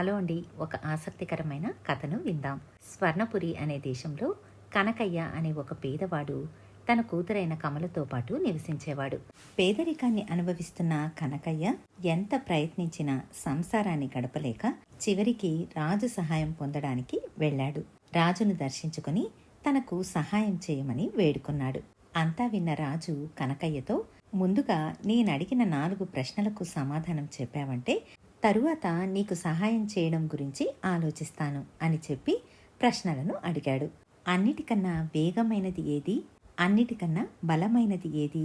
Hello అండి. ఒక ఆసక్తికరమైన కథను విందాం. స్వర్ణపురి అనే దేశంలో కనకయ్య అనే ఒక పేదవాడు తన కూతురైన కమలతో పాటు నివసించేవాడు. పేదరికాన్ని అనుభవిస్తున్న కనకయ్య ఎంత ప్రయత్నించినా సంసారాన్ని గడపలేక చివరికి రాజు సహాయం పొందడానికి వెళ్ళాడు. రాజును దర్శించుకుని తనకు సహాయం చేయమని వేడుకున్నాడు. అంతా విన్న రాజు కనకయ్యతో ముందుగా నేనడిగిన నాలుగు ప్రశ్నలకు సమాధానం చెప్పావంటే తరువాత నీకు సహాయం చేయడం గురించి ఆలోచిస్తాను అని చెప్పి ప్రశ్నలను అడిగాడు. అన్నిటికన్నా వేగమైనది ఏది? అన్నిటికన్నా బలమైనది ఏది?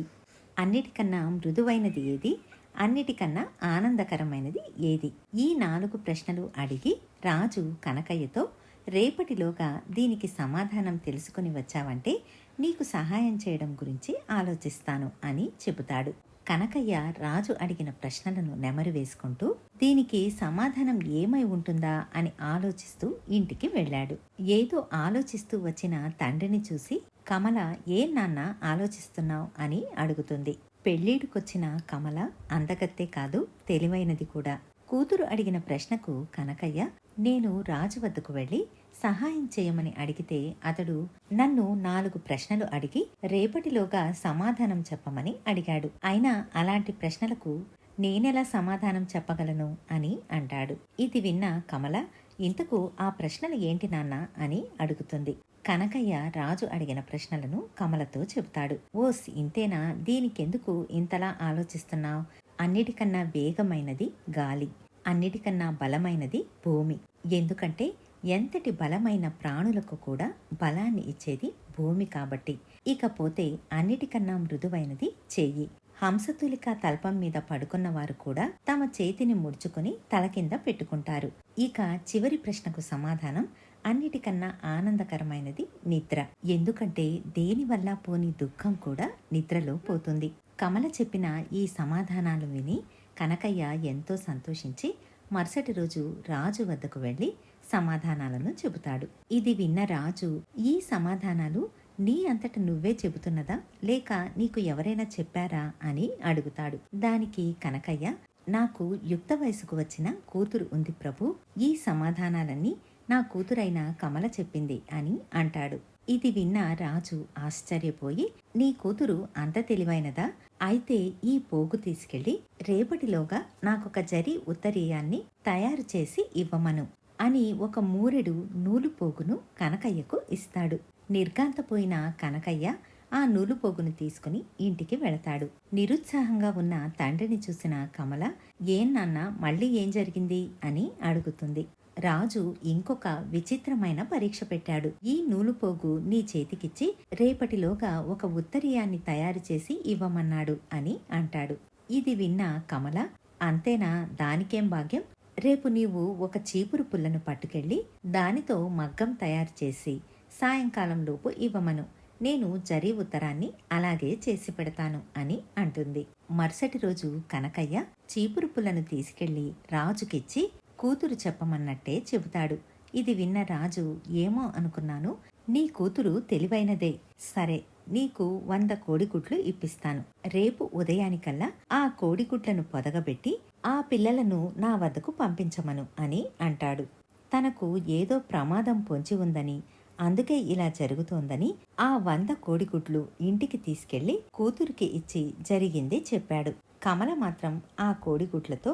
అన్నిటికన్నా మృదువైనది ఏది? అన్నిటికన్నా ఆనందకరమైనది ఏది? ఈ నాలుగు ప్రశ్నలు అడిగి రాజు కనకయ్యతో రేపటిలోగా దీనికి సమాధానం తెలుసుకుని వచ్చావంటే నీకు సహాయం చేయడం గురించి ఆలోచిస్తాను అని చెబుతాడు. కనకయ్య రాజు అడిగిన ప్రశ్నలను నెమరు వేసుకుంటూ దీనికి సమాధానం ఏమై ఉంటుందా? అని ఆలోచిస్తూ ఇంటికి వెళ్ళాడు. ఏదో ఆలోచిస్తూ వచ్చిన తండ్రిని చూసి కమల ఏ నాన్న ఆలోచిస్తున్నావు? అని అడుగుతుంది. పెళ్ళీడుకొచ్చిన కమల అందగత్తే కాదు తెలివైనది కూడా. కూతురు అడిగిన ప్రశ్నకు కనకయ్య నేను రాజు వద్దకు వెళ్ళి సహాయం చేయమని అడిగితే అతడు నన్ను నాలుగు ప్రశ్నలు అడిగి రేపటిలోగా సమాధానం చెప్పమని అడిగాడు. అయినా అలాంటి ప్రశ్నలకు నేనెలా సమాధానం చెప్పగలను అని అంటాడు. ఇది విన్న కమల ఇంతకు ఆ ప్రశ్నలు ఏంటి నాన్న అని అడుగుతుంది. కనకయ్య రాజు అడిగిన ప్రశ్నలను కమలతో చెబుతాడు. ఓస్ ఇంతేనా? దీనికెందుకు ఇంతలా ఆలోచిస్తున్నావు? అన్నిటికన్నా వేగమైనది గాలి. అన్నిటికన్నా బలమైనది భూమి. ఎందుకంటే ఎంతటి బలమైన ప్రాణులకు కూడా బలాన్ని ఇచ్చేది భూమి కాబట్టి. ఇకపోతే అన్నిటికన్నా మృదువైనది చెయ్యి హంసతులిక తల్పం మీద పడుకున్న వారు కూడా తమ చేతిని ముడుచుకుని తల కింద పెట్టుకుంటారు. ఇక చివరి ప్రశ్నకు సమాధానం అన్నిటికన్నా ఆనందకరమైనది నిద్ర. ఎందుకంటే దేనివల్ల పోని దుఃఖం కూడా నిద్రలో పోతుంది. కమల చెప్పిన ఈ సమాధానాలు విని కనకయ్య ఎంతో సంతోషించి మరుసటి రోజు రాజు వద్దకు వెళ్ళి సమాధానాలను చెబుతాడు. ఇది విన్న రాజు ఈ సమాధానాలు నీ అంతట నువ్వే చెబుతున్నదా? లేక నీకు ఎవరైనా చెప్పారా? అని అడుగుతాడు. దానికి కనకయ్య నాకు యుక్త వయసుకు వచ్చిన కూతురు ఉంది ప్రభు ఈ సమాధానాలన్నీ నా కూతురైన కమల చెప్పింది అని అంటాడు. ఇది విన్న రాజు ఆశ్చర్యపోయి నీ కూతురు అంత తెలివైనదా? అయితే ఈ పోగు తీసుకెళ్ళి రేపటిలోగా నాకొక జరి ఉత్తరీయాన్ని తయారు చేసి ఇవ్వమను అని ఒక మూరెడు నూలు పోగును కనకయ్యకు ఇస్తాడు. నిర్గాంతపోయిన కనకయ్య ఆ నూలు పోగును తీసుకుని ఇంటికి వెళతాడు. నిరుత్సాహంగా ఉన్న తండ్రిని చూసిన కమల ఏం నాన్న మళ్ళీ ఏం జరిగింది? అని అడుగుతుంది. రాజు ఇంకొక విచిత్రమైన పరీక్ష పెట్టాడు. ఈ నూలుపోగు నీ చేతికిచ్చి రేపటిలోగా ఒక ఉత్తరీయాన్ని తయారు చేసి ఇవ్వమన్నాడు అని అంటాడు. ఇది విన్న కమల అంతేనా? దానికేం భాగ్యం? రేపు నీవు ఒక చీపురు పుల్లను పట్టుకెళ్ళి దానితో మగ్గం తయారు చేసి సాయంకాలంలోపు ఇవ్వమను. నేను జరీ ఉత్తరాన్ని అలాగే చేసి పెడతాను అని అంటుంది. మరుసటి రోజు కనకయ్య చీపురు పుల్లను తీసుకెళ్ళి రాజుకిచ్చి కూతురు చెప్పమన్నట్టే చెబుతాడు. ఇది విన్న రాజు ఏమో అనుకున్నాను. నీ కూతురు తెలివైనదే. సరే నీకు వంద కోడిగుడ్లు ఇప్పిస్తాను. రేపు ఉదయానికల్లా ఆ కోడిగుడ్లను పొదగబెట్టి ఆ పిల్లలను నా వద్దకు పంపించమను అని అంటాడు. తనకు ఏదో ప్రమాదం పొంచి ఉందని అందుకే ఇలా జరుగుతోందని ఆ వంద కోడిగుడ్లు ఇంటికి తీసుకెళ్ళి కూతురికి ఇచ్చి జరిగింది చెప్పాడు. కమల మాత్రం ఆ కోడిగుడ్లతో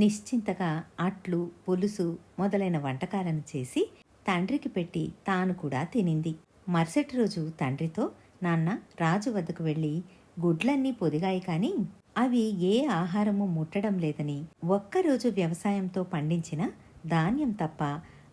నిశ్చింతగా అట్లు పులుసు మొదలైన వంటకాలను చేసి తండ్రికి పెట్టి తాను కూడా తినింది. మరుసటి రోజు తండ్రితో నాన్న రాజు వద్దకు వెళ్ళి గుడ్లన్నీ పొదిగాయి కాని అవి ఏ ఆహారము ముట్టడం లేదని ఒక్కరోజు వ్యవసాయంతో పండించిన ధాన్యం తప్ప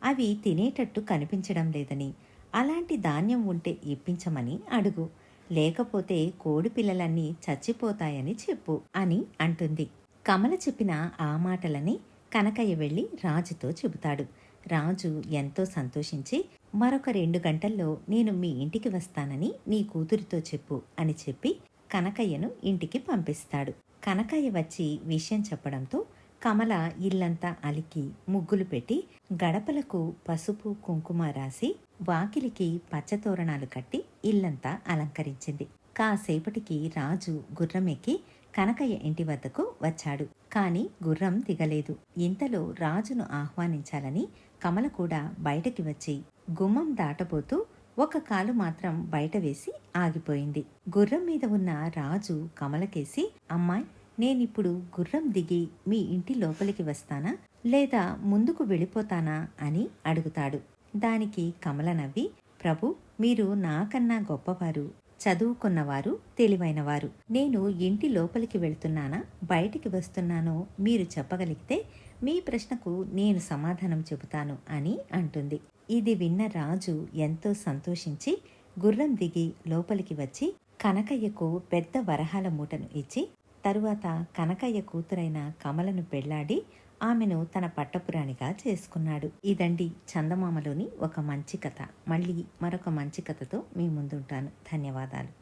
అవి తినేటట్టు కనిపించడం లేదని అలాంటి ధాన్యం ఉంటే ఇప్పించమని అడుగు. లేకపోతే కోడి పిల్లలన్నీ చచ్చిపోతాయని చెప్పు అని అంటుంది. కమల చెప్పిన ఆ మాటలని కనకయ్య వెళ్ళి రాజుతో చెబుతాడు. రాజు ఎంతో సంతోషించి మరొక రెండు గంటల్లో నేను మీ ఇంటికి వస్తానని నీ కూతురితో చెప్పు అని చెప్పి కనకయ్యను ఇంటికి పంపిస్తాడు. కనకయ్య వచ్చి విషయం చెప్పడంతో కమల ఇల్లంతా అలికి ముగ్గులు పెట్టి గడపలకు పసుపు కుంకుమ రాసి వాకిలికి పచ్చతోరణాలు కట్టి ఇల్లంతా అలంకరించింది. కాసేపటికి రాజు గుర్రమెక్కి కనకయ్య ఇంటి వద్దకు వచ్చాడు. కాని గుర్రం దిగలేదు. ఇంతలో రాజును ఆహ్వానించాలని కమల కూడా బయటకి వచ్చి గుమ్మం దాటబోతూ ఒక కాలు మాత్రం బయట వేసి ఆగిపోయింది. గుర్రం మీద ఉన్న రాజు కమలకేసి అమ్మాయి నేనిప్పుడు గుర్రం దిగి మీ ఇంటి లోపలికి వస్తానా? లేదా ముందుకు వెళ్ళిపోతానా? అని అడుగుతాడు. దానికి కమల నవ్వి ప్రభు మీరు నాకన్నా గొప్పవారు. చదువుకున్నవారు తెలివైనవారు. నేను ఇంటి లోపలికి వెళ్తున్నానా? బయటికి వస్తున్నానో మీరు చెప్పగలిగితే మీ ప్రశ్నకు నేను సమాధానం చెబుతాను అని అంటుంది. ఇది విన్న రాజు ఎంతో సంతోషించి గుర్రం దిగి లోపలికి వచ్చి కనకయ్యకు పెద్ద వరహాల మూటను ఇచ్చి తరువాత కనకయ్య కూతురైన కమలను పెళ్ళాడి ఆమెను తన పట్టపురాణిగా చేసుకున్నాడు. ఇదండి చందమామలోని ఒక మంచి కథ. మళ్ళీ మరొక మంచి కథతో మీ ముందుంటాను. ధన్యవాదాలు.